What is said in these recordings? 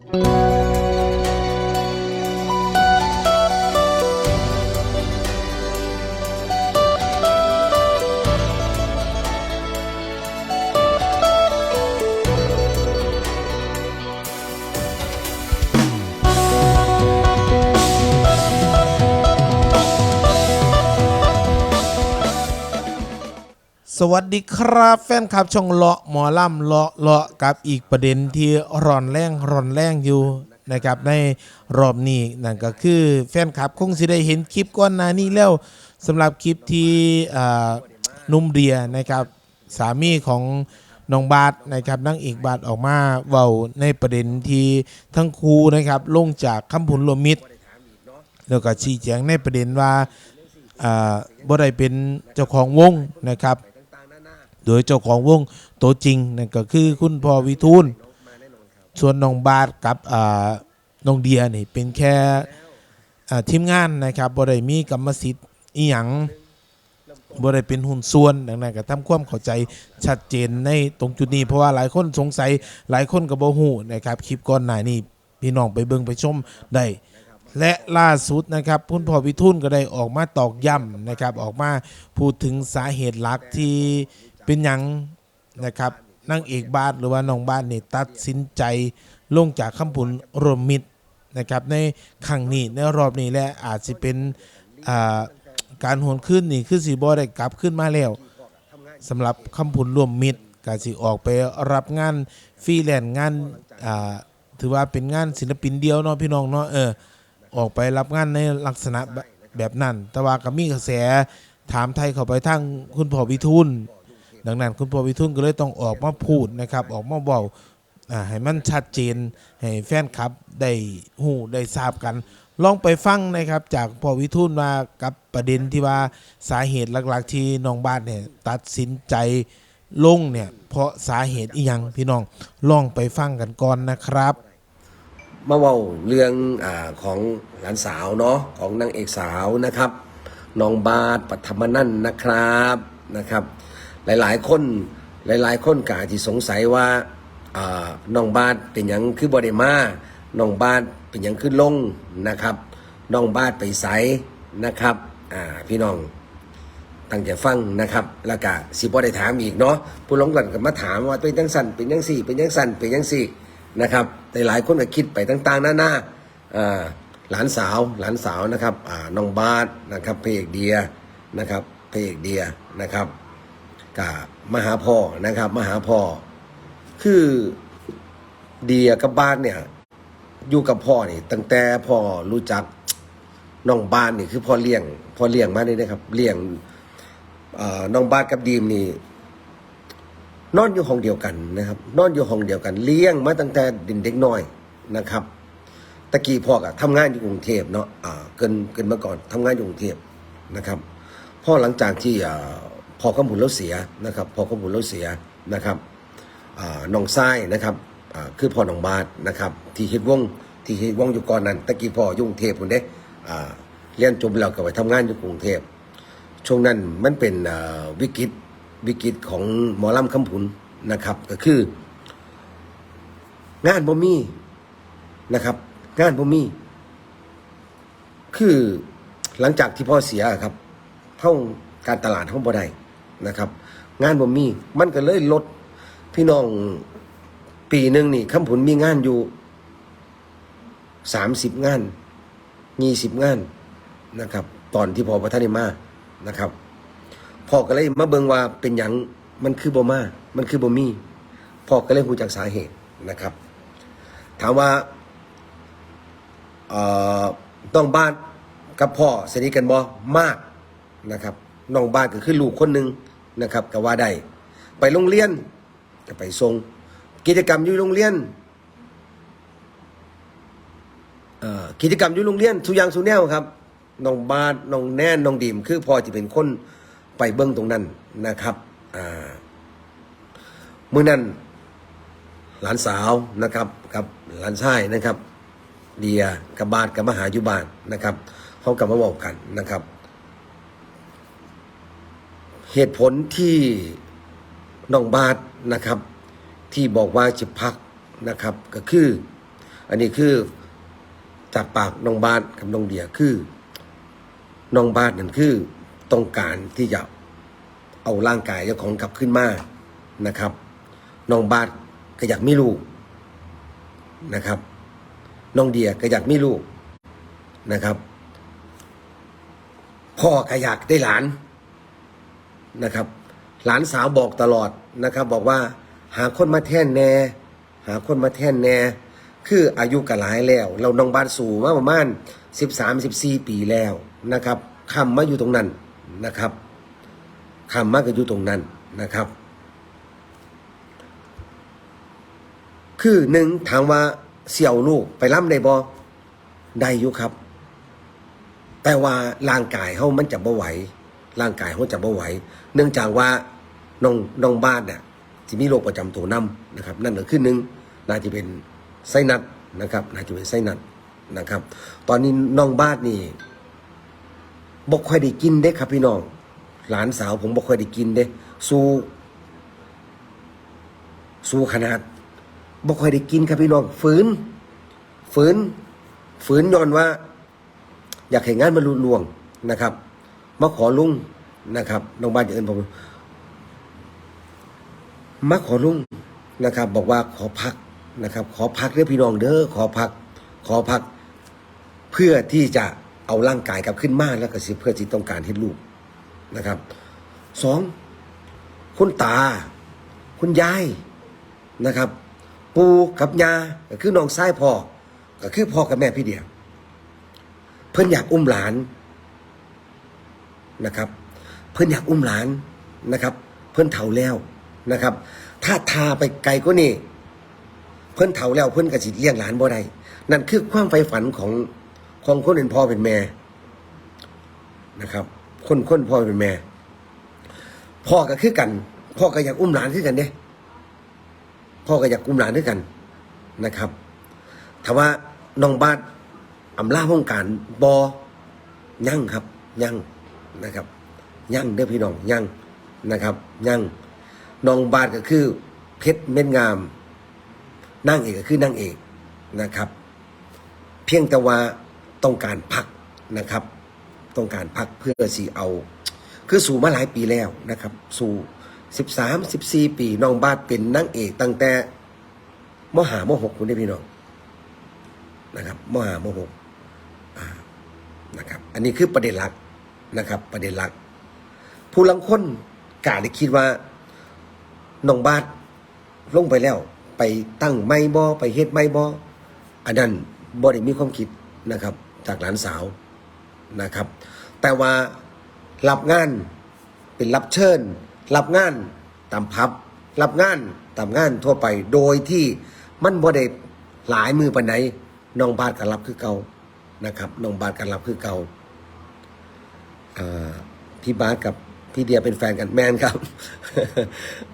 Thank you. สวัสดีครับแฟนคลับช่องเลาะหมอล่ำเลาะเลาะกับอีกประเด็นที่ร้อนแรงร้อนแรงอยู่นะครับในรอบนี้นั่นก็คือแฟนคลับคงสิได้เห็นคลิปก่อนหน้านี้แล้วสำหรับคลิปที่อ่านุ่มเดียนะครับสามีของน้องบาทนะครับนางเอกบาทออกมาเว้าในประเด็นที่ทั้งครูนะครับลงจากคำพุนลวมมิตร แล้วก็ชี้แจงในประเด็นว่าอ่าบ่ได้เป็นเจ้าของวงนะครับ โดยเจ้าของวงตัวจริงนั่นก็คือคุณพ่อวิทูลส่วนน้องบาทกับน้องเดียนี่เป็นแค่ทีมงานนะครับบ่ได้มีกรรมสิทธิ์อีหยังบ่ได้เป็นหุ้นส่วนดังนั้นก็ทำความเข้าใจชัดเจนในตรงจุดนี้ เพราะว่าหลายคนสงสัยหลายคนก็บ่ฮู้นะครับคลิปก่อนหน้านี้พี่น้องไปเบิ่งไปชมได้และล่าสุดนะครับคุณพ่อวิทุนก็ได้ออกมาตอกย้ำนะครับ ออกมาพูดถึงสาเหตุหลักที่ เป็นหยังนะครับนางเอกบ้าทหรือว่าน้องบ้าทนี่ตัดสินใจลงจากคำพุนรวมมิตรนะครับในครั้งนี้ในรอบนี้และอาจจะเป็นการหวนขึ้นนี่คือสีบอได้กลับขึ้นมาแล้วสำหรับคำพุนรวมมิตรก็สิออกไปรับงานฟรีแลนซ์งานถือว่าเป็นงานศิลปินเดียวเนาะพี่น้องเนาะเออออกไปรับงานในลักษณะแบบนั้น แต่ว่าก็มีกระแสถามไทยเข้าไปทางคุณพ่อวิทูล ดังนั้นคุณพ่อวิทูลก็เลยต้องออกมาพูดนะครับ ออกมาบอกอ่าให้มันชัดเจนให้แฟนคลับได้หูได้ทราบกัน ลองไปฟังนะครับ จากพ่อวิทูลมากับประเด็นที่ว่าสาเหตุหลักๆ ที่น้องบ้านเนี่ยตัดสินใจลงเนี่ยเพราะสาเหตุอีหยังพี่น้องลองไปฟังกันก่อนนะครับ มาเว้าเรื่องอาของหลานสาวเนาะของนางเอกสาวนะครับน้องบาทปัทมนันท์นะครับนะครับ หลาย ๆ คน หลาย ๆ คนกอาจที่สงสัยว่าน้องบาทเป็นหยังคือบอดมาน้องบาทเป็นหยังคือลงนะครับน้องบาทไปใสนะครับพี่น้องตั้งใจฟังนะครับ แล้วก็สิบ่ได้ถามอีกเนาะผู้ลงกันก็มาถามว่าเป็นจังสั่นเป็นจังสี่ เป็นจังสั่นเป็นจังสี่นะครับแต่หลายคนก็คิดไปต่างๆหน้าๆอ่าหลานสาวหลานสาวนะครับน้องบาสนะครับเพเอกเดียนะครับเพเอกเดียนะครับ กับมาหาพ่อนะครับมาหาพ่อคือเดียกับบ้าสเนี่ย อยู่กับพ่อนี่ ตั้งแต่พ่อรู้จักน้องบ้าสนี่คือพ่อเลี้ยงพ่อเลี้ยงมานี่นะครับ เลี้ยงน้องบ้าสกับดีมนี่นอนอยู่ห้องเดียวกันนะครับ นอนอยู่ห้องเดียวกัน เลี้ยงมาตั้งแต่ดินเด็กน้อยนะครับตะกี้พ่อก็ทำงานอยู่กรุงเทพเนาะเกินเกินมาก่อนทำงานอยู่กรุงเทพนะครับพ่อหลังจากที่ พอขมุนแล้วเสียนะครับพอขมุนแล้วเสียนะครับน้องทรายนะครับคือพ่อน้องบาสนะครับที่เฮ็ดวงที่เฮ็ดวงอยู่ก่อนนั้นตะกี้พ่อยู่กรุงเทพพุ่นเด้เรียนจบแล้วก็ไปทำงานอยู่กรุงเทพช่วงนั้นมันเป็นวิกฤตวิกฤตของหมอลำคำพุนนะครับก็คือ งานบ่มีนะครับ งานบ่มี คือหลังจากที่พ่อเสียครับเข้าการตลาดห้องบ่ได้ นะครับ งานบ่มีมันก็เลยลดพี่น้องปีหนึ่งนี่คำผุนมีงานอยู่สามสิบงานยี่สิบงานนะครับ ตอนที่พอพระท่านมานะครับพ่อก็เลยมาเบิงว่าเป็นหยังมันคือบ่มามันคือบ่มีพ่อก็เลยรู้จักสาเหตุนะครับ ถามว่าเอ่อน้องบ้านกับพ่อสนิทกันบ่มากนะครับน้องบ้านก็คือลูกคนหนึ่ง นะครับก็ว่าได้ไปโรงเรียนก็ไปส่งกิจกรรมอยู่โรงเรียนกิจกรรมอยู่โรงเรียนสุยางสุแนวครับน้องบาสน้องแน่นน้องดีมคือพอที่เป็นคนไปเบิ้งตรงนั้นนะครับอ่ามื่อนั้นหลานสาวนะครับกับหลานชายนะครับ เดียกับบาทกับมหายุบานนะครับเขากลับมาบอกกันนะครับ เหตุผลที่น้องบาทนะครับ ที่บอกว่าจะพักนะครับ ก็คือ อันนี้คือจากปากน้องบาสกับน้องเดียคือน้องบาสนั่นคือต้องการที่จะเอาร่างกายเจ้าของกลับขึ้นมานะครับน้องบาสก็อยากมีลูกนะครับน้องเดียก็อยากมีลูกนะครับ พ่อก็อยากได้หลาน นะครับ หลานสาวบอกตลอดนะครับ บอกว่าหาคนมาแท่นแน่หาคนมาแท่นแน่คืออายุก็หลายแล้ว เราน้องบ้านสู่มาประมาณสิบสามสิบสี่ปีแล้วนะครับคำมาอยู่ตรงนั้นนะครับคำมาก็อยู่ตรงนั้นนะครับ คือหนึ่งถามว่าเสี่ยวลูกไปล่ำได้บ่ได้อยู่ครับ แต่ว่าร่างกายเขามันจะบ่ไหว ร่างกายเขาจะบ่ไหวเนื่องจากว่าน้องน้องบ้านเนี่ยที่มีโรคประจำตัวนํนะครับ นั่นก็คือหนึ่งน่าจะเป็นไส้นัดนะครับน่าจะเป็นไส้นัดนะครับ ตอนนี้น้องบ้านนี่บ่ค่อยได้กินเด้ครับพี่น้อง หลานสาวผมบ่ค่อยได้กินเด้ สู้ สู้ขนาดบ่ค่อยได้กินครับพี่น้อง ฝืน ฝืน ฝืนย้อนว่า อยากให้งานมันลุล่วงนะครับ มาขอลุงนะครับน้องบ้านอย่างอื่นผมมาขอลุงนะครับ บอกว่าขอพักนะครับ ขอพักเด้อพี่น้องเด้อขอพัก ขอพัก เพื่อที่จะเอาร่างกายกลับขึ้นมาแล้วก็สิเพื่อที่ต้องการให้ลูกนะครับสองคุณตา คุณยายนะครับ ปู่กับยาก็คือน้องชายพ่อก็คือพ่อกับแม่พี่เดียวเพื่อนอยากอุ้มหลาน นะครับ เพื่อนอยากอุ้มหลานนะครับ เพื่อนเฒ่าแล้วนะครับ ถ้าทาไปไกลก็นี่ เพื่อนเฒ่าแล้วเพื่อนกระสิเลี้ยงหลานบ่ได้นั่นคือความใฝ่ฝันของของคนเป็นพ่อเป็นแม่นะครับ คนคนพ่อเป็นแม่พ่อก็คือกัน พ่อก็อยากอุ้มหลานคือกันเด้พ่อก็อยากอุ้มหลานด้วยกันนะครับถ้าว่าน้องบาสอำลาห้องการบอยั่งครับยั่ง นะครับยั่งเด้อพี่น้องยั่งนะครับยั่งน้องบาทก็คือเพชรเม็ดงามนั่งเอกก็คือนั่งเอกนะครับ เพียงแต่ว่าต้องการพักนะครับ ต้องการพักเพื่อสีเอา คือสู่มาหลายปีแล้วนะครับ สู่สิบสามสิบสี่ปีน้องบาทเป็นนั่งเอกตั้งแต่มหามหกคุณได้อพี่น้องนะครับมหามหกนะครับ อันนี้คือประเด็นหลัก นะครับ ประเด็นหลัก ผู้ลังคนกาได้คิดว่าน้องบาทลงไปแล้ว ไปตั้งไม่บอไปเฮ็ดไม่บออันนั้นบ่ได้มีความคิดนะครับ จากหลานสาวนะครับ แต่ว่ารับงานเป็นรับเชิญ รับงานตามพับ รับงานตามงานทั่วไปโดยที่มันบ่ได้หลายมือปานไหนน้องบาทก็รับคือเก่านะครับน้องบาสกันรับคือเกา่า พี่บาสกับพี่เดียเป็นแฟนกันแมนครับ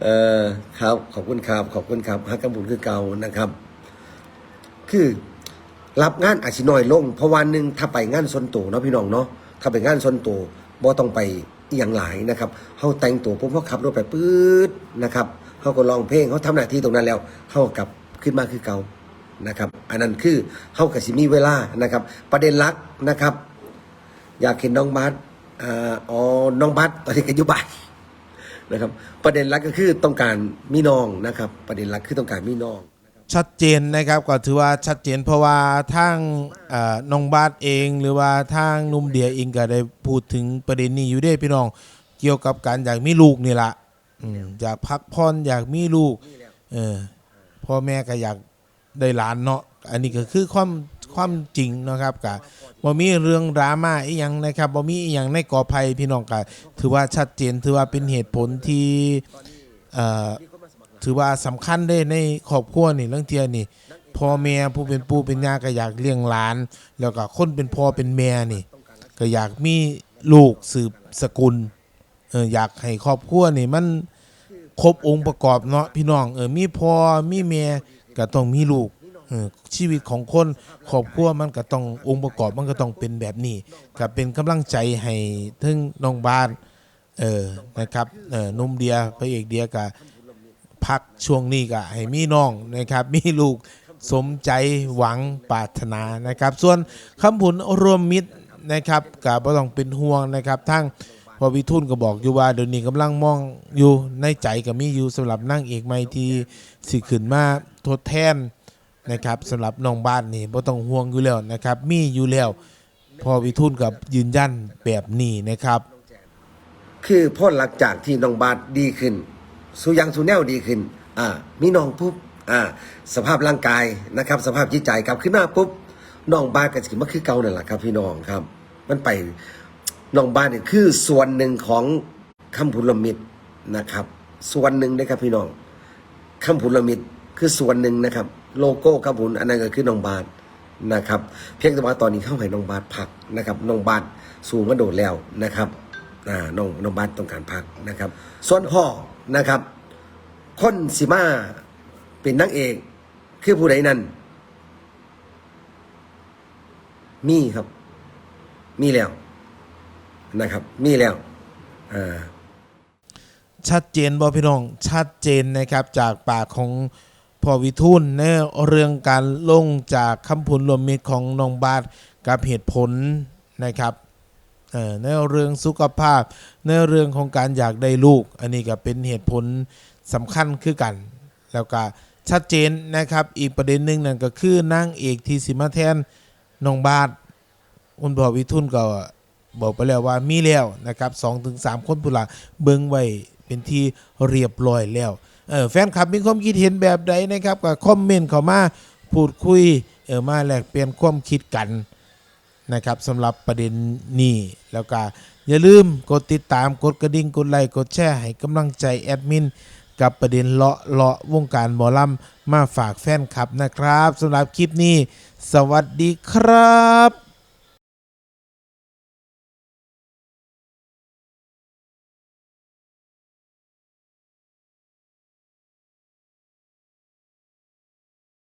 เออครับขอบคุณครับขอบคุณครับฮักกำบุญคือเก่านะครับ คือรับงานอาชิน้อยลง เพราะวันหนึ่งถ้าไปงานส่วนตัวเนาะพี่น้องเนาะถ้าไปงานส่วนตัวบ่ต้องไปอย่างหลายนะครับเขาแต่งตัวปุ๊บเขาขับรถไปปื๊ดนะครับเขาก็ร้องเพลงเขาทำหน้าที่ตรงนั้นแล้วเขากลับขึ้นมาคือเก่านะครับ อันนั้นคือเฮากับสิมีเวลานะครับ ประเด็นหลักนะครับ อยากเห็นน้องบัส อ่าอ๋อน้องบัสตอนนี้ก็อยู่บ้านนะครับ ประเด็นหลักก็คือต้องการมีน้องนะครับ ประเด็นหลักคือต้องการมีน้องชัดเจนนะครับก็ถือว่าชัดเจนเพราะว่าทางเอ่อน้องบาสเองหรือว่าทางหนุ่มเดียเองก็ได้พูดถึงประเด็นนี้อยู่เด้พี่น้องเกี่ยวกับการอยากมีลูกนี่ละอืมอยากพักผ่อนอยากมีลูกเออพ่อแม่ก็อยากได้หลานเนาะอันนี้ก็คือความ ความจริงนะครับกะบ่มีเรื่องดราม่าอีหยังนะครับบ่มีอีหยังในกอภัยพี่น้องก็ถือว่าชัดเจนถือว่าเป็นเหตุผลที่เอ่อถือว่าสำคัญได้ในครอบครัวนี่เรื่องเทียนี่พ่อแม่ผู้เป็นปู่เป็นย่าก็อยากเลี้ยงหลาน แล้วก็คนเป็นพ่อเป็นแม่นี่ ก็อยากมีลูกสืบสกุลเอออยากให้ครอบครัวนี่มันครบองค์ประกอบเนาะพี่น้องเออมีพ่อมีแม่ก็ต้องมีลูก ชีวิตของคนครอบครัวมันก็ต้ององค์ประกอบมันก็ต้องเป็นแบบนี้ก็เป็นกำลังใจให้ถึงน้องบ้านเออนะครับเออนุ่มเดียพระเอกเดียก็พักช่วงนี้ก็ให้มีน้องนะครับมีลูกสมใจหวังปรารถนานะครับ ส่วนคำผุนรวมมิตรนะครับก็บ่ต้องเป็นห่วงนะครับทั้งพอวิทุนก็บอกอยู่ว่าเดี๋ยวนี้กำลังมองอยู่ในใจก็มีอยู่สำหรับนั่งเอกไม่ที่สิขึ้นมาทดแทน นะครับสำหรับน้องบ้านนี่บ่ต้องห่วงอยู่แล้วนะครับมีอยู่แล้วพอวิทุนกับยืนยันแบบนี้นะครับ คือพ้นหลังจากที่น้องบาทดีขึ้น สุยังสุแนวดีขึ้น อ่า มีน้องปุ๊บ อ่า สภาพร่างกายนะครับ สภาพจิตใจกลับขึ้นหน้าปุ๊บน้องบาทก็สิมาคือเก่านั่นแหละครับ พี่น้องครับ มันไปน้องบาทเนี่ยคือส่วนหนึ่งของคำพุลมิตรนะครับ ส่วนหนึ่งนะครับพี่น้องคำพุลมิตรคือส่วนหนึ่งนะครับ โลโก้คำพุนอันนั้นก็คือน้องบาทนะครับ เพียงแต่ว่าตอนนี้เข้าให้น้องบาทพักนะครับน้องบาทสูงกระโดดแล้วนะครับน้องน้องบาทต้องการพักนะครับ ส่วนพ่อนะครับคนสิมาเป็นนางเอกคือผู้ใดนั้นมีครับ มีแล้วนะครับ มีแล้วอ่าชัดเจนบอพี่น้อง ชัดเจนนะครับจากปากของ พ่อวิทูลในเรื่องการลงจากคำพูนรวมมิตรของน้องบาทกับเหตุผลนะครับเอ่อในเรื่องสุขภาพ ในเรื่องของการอยากได้ลูก อันนี้ก็เป็นเหตุผลสำคัญคือกัน แล้วก็ชัดเจนนะครับอีกประเด็นหนึ่งนั่นก็คือนางเอกที่สิมาแทนน้องบาทคุณพ่อวิทุนก็บอกไปแล้วว่ามีแล้วนะครับสองถึงสามคนผู้หลักเบิ้งไว้เป็นที่เรียบร้อยแล้ว แฟนคลับมีความคิดเห็นแบบใดนะครับก็คอมเมนต์เข้ามาพูดคุยเออมาแลกเปลี่ยนความคิดกันนะครับสำหรับประเด็นนี้แล้วก็อย่าลืมกดติดตามกดกระดิ่งกดไลค์กดแชร์ให้กำลังใจแอดมินกับประเด็นเลาะเลาะวงการหมอลำมาฝากแฟนคลับนะครับสำหรับคลิปนี้ สวัสดีครับ